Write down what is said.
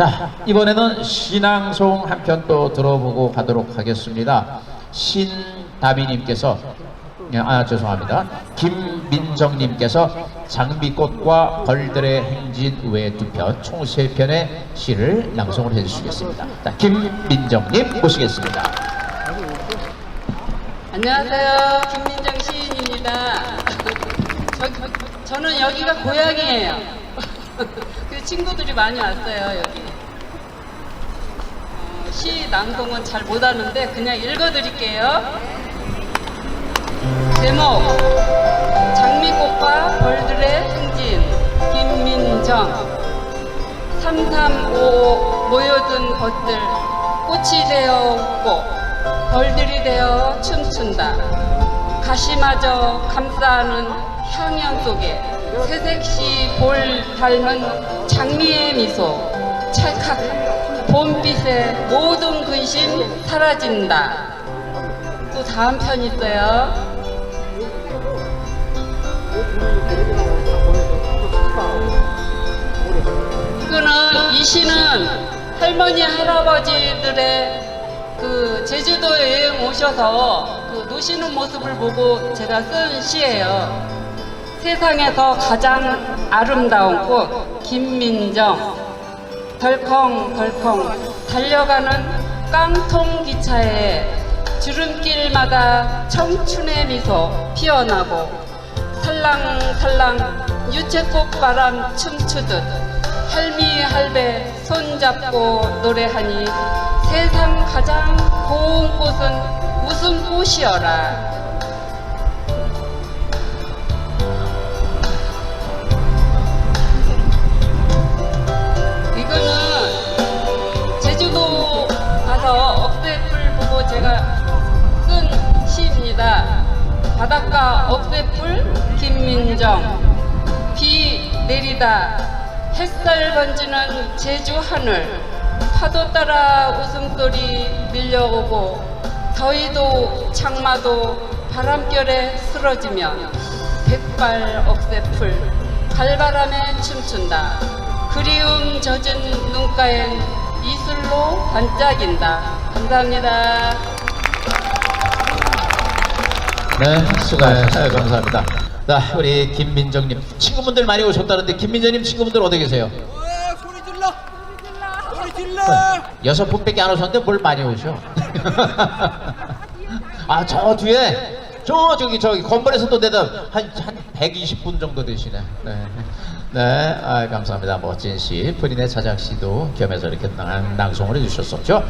자, 이번에는 신앙송 한 편 또 들어보고 가도록 하겠습니다. 신다비님께서, 아, 죄송합니다. 김민정님께서 장미꽃과 벌들의 행진 외 두 편, 총 세 편의 시를 낭송을 해주시겠습니다. 자, 김민정님 모시겠습니다. 안녕하세요. 김민정 시인입니다. 저, 저는 여기가 고향이에요. 그 친구들이 많이 왔어요, 여기. 어, 시 낭송은 잘 못하는데 그냥 읽어드릴게요. 제목 장미꽃과 벌들의 행진 김민정. 3355 모여든 것들 꽃이 되어 웃고 벌들이 되어 춤춘다. 가시마저 감싸는 향연 속에 새색시 볼 닮은 장미의 미소 찰칵 봄빛에 모든 근심 사라진다. 또 다음 편 있어요. 이거는 이 시는 할머니 할아버지들의 그 제주도 여행 오셔서 그 노시는 모습을 보고 제가 쓴 시예요. 세상에서 가장 아름다운 꽃 김민정 덜컹덜컹. 달려가는 깡통 기차에 주름길마다 청춘의 미소 피어나고 살랑살랑 유채꽃 바람 춤추듯 할미 할배 손잡고 노래하니 세상 가장 고운 꽃은 무슨 꽃이여라 바닷가 억새풀 김민정. 비 내리다. 햇살 번지는 제주 하늘. 파도 따라 웃음소리 밀려오고 더위도 장마도 바람결에 쓰러지면 백발 억새풀 갈바람에 춤춘다. 그리움 젖은 눈가엔 이슬로 반짝인다. 감사합니다 네, 수고하셨어요. 감사합니다. 자, 우리 김민정님. 친구분들 많이 오셨다는데, 김민정님 친구분들 어디 계세요? 왜 소리 질러? 소리 질러! 여섯 분밖에 안 오셨는데 뭘 많이 오셔? 아, 저 뒤에, 저, 저기, 저기, 건물에서 또 내다 한, 한 120분 정도 되시네. 네. 네, 아, 감사합니다. 멋진 시, 프린의 자작 시도 겸해서 이렇게 낭, 낭송을 해주셨었죠.